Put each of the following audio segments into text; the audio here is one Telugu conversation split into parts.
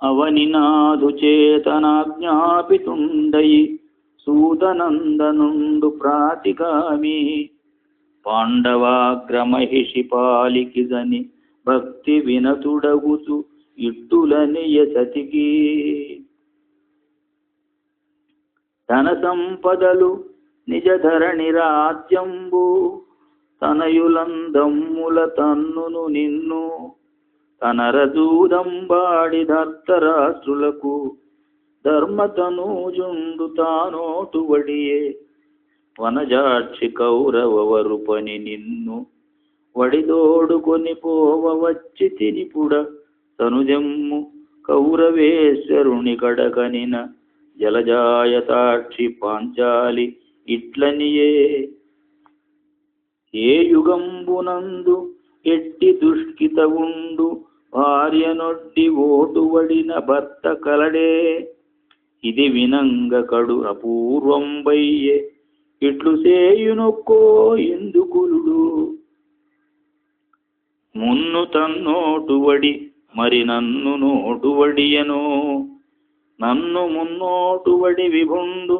అవనినాధుచేతనాజ్ఞాపితుండయి సూదనందనుండు ప్రాతిగామి పాండవాగ్రమహిషి పాలికిదని భక్తి వినతుడగుతు ఇట్టులనియ సతికి ధన సంపదలు నిజధరణి రాజ్యంబు తనయులందమ్ముల తన్నును నిన్ను తనరదూదంబాడి ధర్తరాష్ట్రులకు ధర్మతనూజుండు తానోటువడియే వనజాక్షి కౌరవవరు పని నిన్ను వడిదోడుకొని పోవ వచ్చి తినిపుడ తనుజమ్ము కౌరవేశ్వరుని కడకనిన జలజాయతాక్షి పాంచాలి ఇట్లనియే. ఏ యుగంబునందు ఎట్టి దుష్కిత ఉండు భార్య నొడ్డి ఓటువడిన భర్త కలడే. ఇది వినంగ కడు అపూర్వంబయ్యే ఇట్లు సేయునొక్కో ఎందుకులుడు? మున్ను తన్నోటువడి మరి నన్ను నోటువడియను నన్ను మున్నోటువడి విభుండు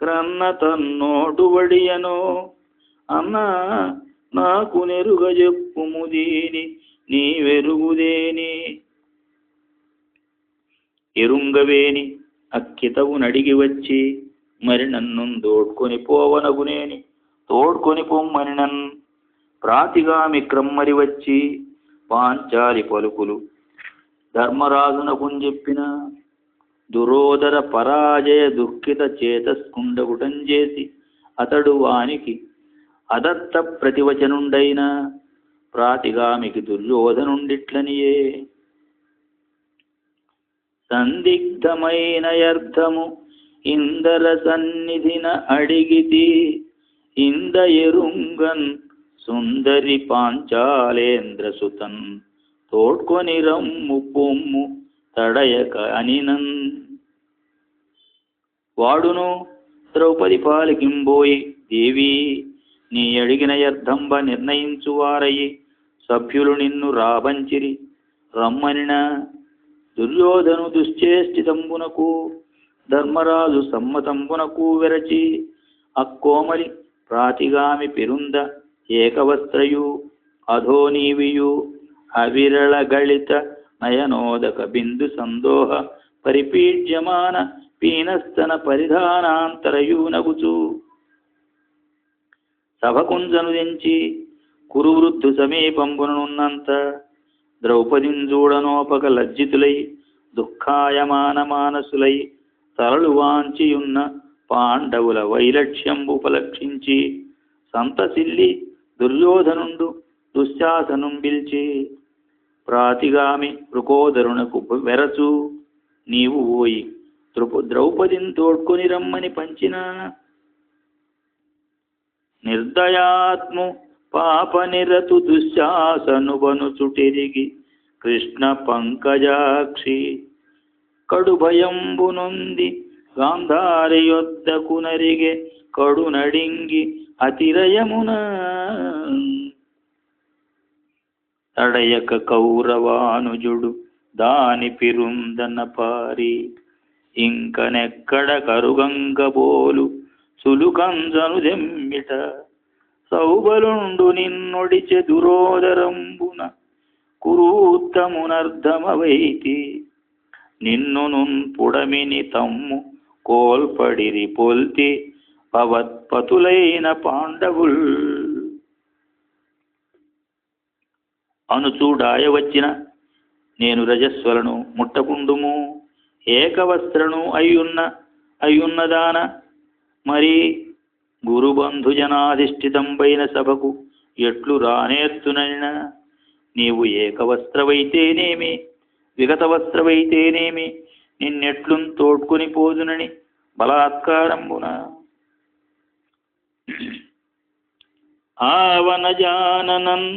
క్రన్న తన్నోటువడియను అన్న నాకు నెరుగ చెప్పుము దీని నీ వెరుగుదేని ఎరుంగవేని అక్కితవు నడిగి వచ్చి మరి నన్ను దోడ్కొని పోవనగునేని. తోడ్కొని పొమ్మని నన్ ప్రాతిగామి క్రమ్మరి వచ్చి పాంచాలి పలుకులు. ధర్మరాజునకుని చెప్పిన దురోదర పరాజయ దుఃఖిత చేతస్కుండగుటం చేసి అతడు వానికి అదత్త ప్రతివచనుండైన ప్రాతిగామికి దుర్యోధనుండిట్లనియే సందిగ్ధమైన అర్థము ఇందర సన్నిధిన అడిగితి ఇంద ఎరుంగన్ సుందరి పాంచాలేంద్ర సుతన్ తోడ్కొని రమ్ము పొమ్ము తడయక అనినన్. వాడును ద్రౌపది పాలికింబోయి దేవి నీ అడిగిన అర్థంబ నిర్ణయించువారయి. సభ్యులు నిన్ను రాబంచిరి. రమ్మనిన దుర్యోధను దుశ్చేష్టితంబునకు ధర్మరాజు సమ్మతంబునకు విరచి అక్కోమలి ప్రాతిగామి పెరుంద ఏకవస్త్రయు అధోనీవియు అవిరళగళిత నయనోదక బిందు సందోహ పరిపీడ్యమాన పీనస్తన పరిధానాంతరయూనగుచు సభకుంజను దించి కురువృద్ధు సమీపంబునున్నంత ద్రౌపదింజూడనోపక లజ్జితులై దుఃఖాయమాన మానసులై తరలు వాంచియున్న పాండవుల వైలక్ష్యంబు ఉపలక్షించి సంతసిల్లి దుర్యోధనుండు దుశ్శాసనం పిలిచి ప్రాతిగామి వృకోదరునకు వెరచు నీవు పోయి ద్రౌప ద్రౌపదిని తోడ్కొని రమ్మని పంచిన నిర్దయాత్ము పాప నిరతు దుశ్శాసను కృష్ణ పంకజాక్షి కడు భయంబునుంది గాంధారి యొద్దకు నరిగే కడు నడింగి అతిరయమున తడయక కౌరవానుజుడు దాని పిరుందన పారి ఇంకనెక్కడ కరుగంగబోలు సులుకంజను దెమ్మిట సౌబలుండు నిన్నొడిచె దురోదరంబున కురూత్తమునర్ధమవైతి. నిన్ను పుడమిని తమ్ము కోల్పడిరి పొల్తి భవత్పతులైన పాండవుల్. అనుచూడాయ వచ్చిన నేను రజస్వలను ముట్టకుండుము ఏకవస్త్రను అయ్యున్న అయ్యున్నదాన మరి గురుబంధుజనాధిష్ఠితంపైన సభకు ఎట్లు రానేర్తునైన నీవు ఏకవస్త్రవైతేనేమి? విగత వస్త్రవైతేనేమి నిన్నెట్లు తోడ్కొని పోదునని బలాత్కారంబున. ఆవనజాననన్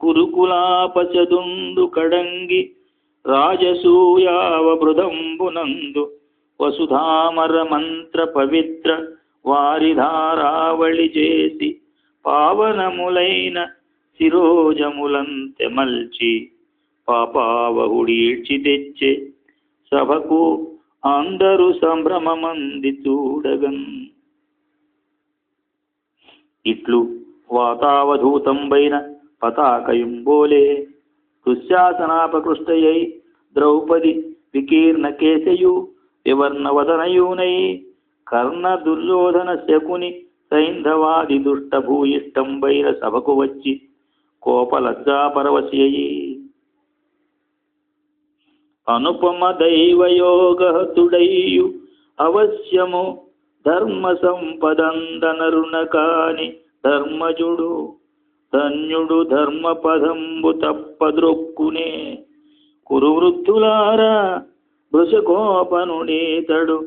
కురుకులాపచదుందు కడంగి రాజసూయావ బృదంబునందు వసుధామర మంత్ర పవిత్ర వారి ధారావళి చేసి పావనములైన శిరోజములంతెమల్చి పాపావహుడీడ్చి తెచ్చే. సభకు అందరూ సంభ్రమమంది చూడగన్. ఇట్లు వాతావధూతంబైన పతాకయుంబోలే. దుశ్శాసనాపకృష్టయై ద్రౌపది వికీర్ణ కేశయు వివర్ణవదనయూనై. కర్ణ దుర్యోధన శకుని సైంధవాది దుష్టభూయిష్టం వైర సభకు వచ్చి కోపలజ్జాపరవశయై అనుపమ దైవయోగతుడయ్యు అవశ్యము ధర్మ సంపదందనరుణ కాని ధర్మజుడు ధన్యుడు ధర్మ పదంబు తప్పద్రొక్కునే కురువృద్ధులారా వృషకోపనుడేతడు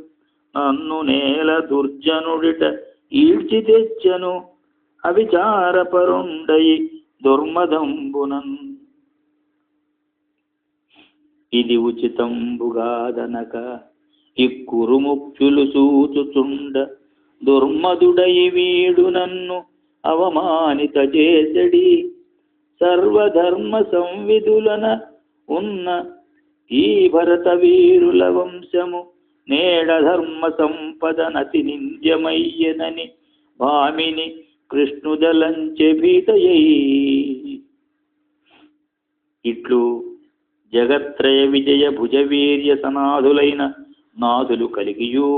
నన్ను నేల దుర్జనుడిట ఈడ్చి తెచ్చను. అవిచారపరుండయి దుర్మదంబునన్. ఇది ఉచితంబుగాదనక ఇక్కురు ముఖ్యులు సూచుచుండ. దుర్మదుడై వీడు నన్ను అవమానిత చేసడి. సర్వధర్మ సంవిధులన ఉన్న ఈ భరత వీరుల వంశము నేడ ధర్మ సంపదనతి నింద్యమయ్యనని భామిని కృష్ణుదలంచె భీతయై ఇట్లు జగత్రయ విజయ భుజవీర్య సనాథులైన నాథులు కలిగియు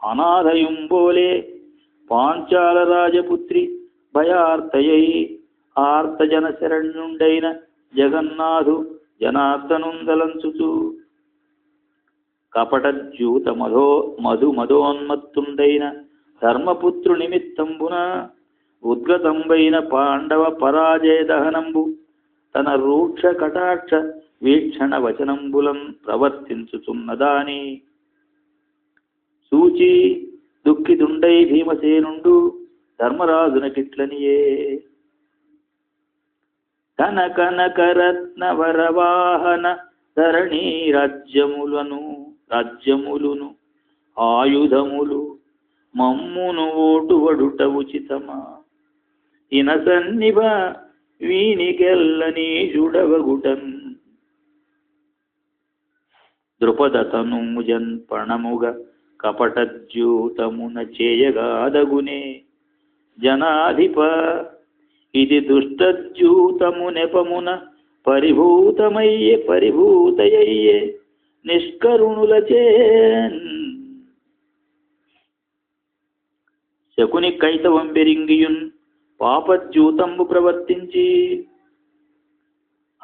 అనాథయుంబోలే పాంచాల రాజపుత్రి భయార్తయై ఆర్తజన శరణ్యుండైన జగన్నాథు జనార్దనుందలంచుచు కపటజ్యూత మధో మధు మధోన్మత్తుండైన ధర్మపుత్రు నిమిత్తంబున ఉద్గతంబైన పాండవ పరాజయ దహనంబు తన రూక్ష కటాక్ష వీక్షణ వచనంబులం ప్రవర్తించుచున్నదాని. సూచి దుఃఖితుండై భీమసేనుండు ధర్మరాజునకిట్లనియే. కన కనకరత్న వరవాహన ధరణీ రాజ్యములను రాజ్యములును ఆయుధములు మమ్మును ఓటువడుట ఉచితమా? ఇనసన్నివ వీనికెల్లని జుడవగుటన్ ద్రుపదతనుజన్ పణముగ కపటజ్యూతమున చేయగాదగునే జనాధిప ఇది దుష్టజ్యూతము నెపమున పరిభూతమయ్యే పరిభూతయ్యే నిష్కరుణులచే. శకుని కైతవం పెరింగియున్ పాపద్యూతంబు ప్రవర్తించి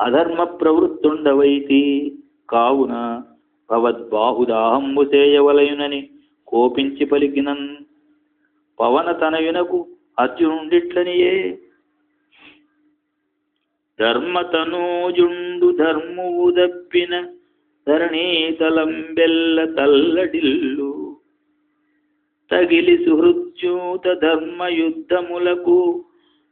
అధర్మ ప్రవృత్తుండవైతి. కావున భవద్బాహుదాహంబు చేయవలయునని కోపించి పలికినన్ పవన తనయునకు అర్జునుండిట్లనియే. ధర్మతనూజుండు ధర్మువు దప్పిన ధరణీతలంబెల్ల తల్లడిల్లు. తగిలి సుహృత్యూత ధర్మయుద్ధములకు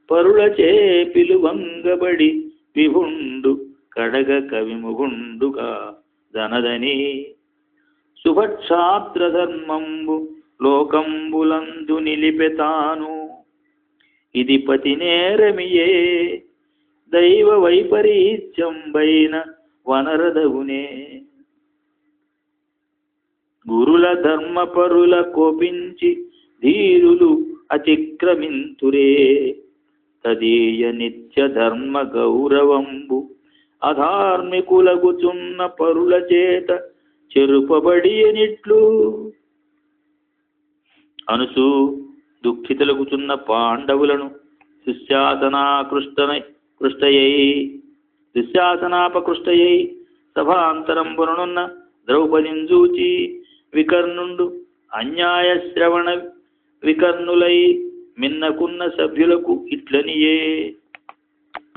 పరులచే పిలువంగబడి విభుండు కడగ కవిముగుండుగా ధనదని సుభక్షాత్ర ధర్మంబు లోకంబులందు నిలిపెతాను ఇది పతి నేరమియే దైవ వైపరీత్యంబైన వనరదగునే. గురుల ధర్మపరుల కోపించి ధీరులు అతిక్రమింతురే. తదీయ నిత్య ధర్మ గౌరవంబు అధార్మికులగుచున్న పరుల చేత చెరుపబడి ఎనిట్లు అనుసు దుఃఖితులగుచున్న పాండవులను దుశ్శాసనాకృష్టనై కృష్టయై దుశ్శాసనాపకృష్టయై సభాంతరంబునున్న ద్రౌపదిని చూచి వికర్ణుండు అన్యాయ శ్రవణ వికర్ణులై మిన్నకున్న సభ్యులకు ఇట్లనియే.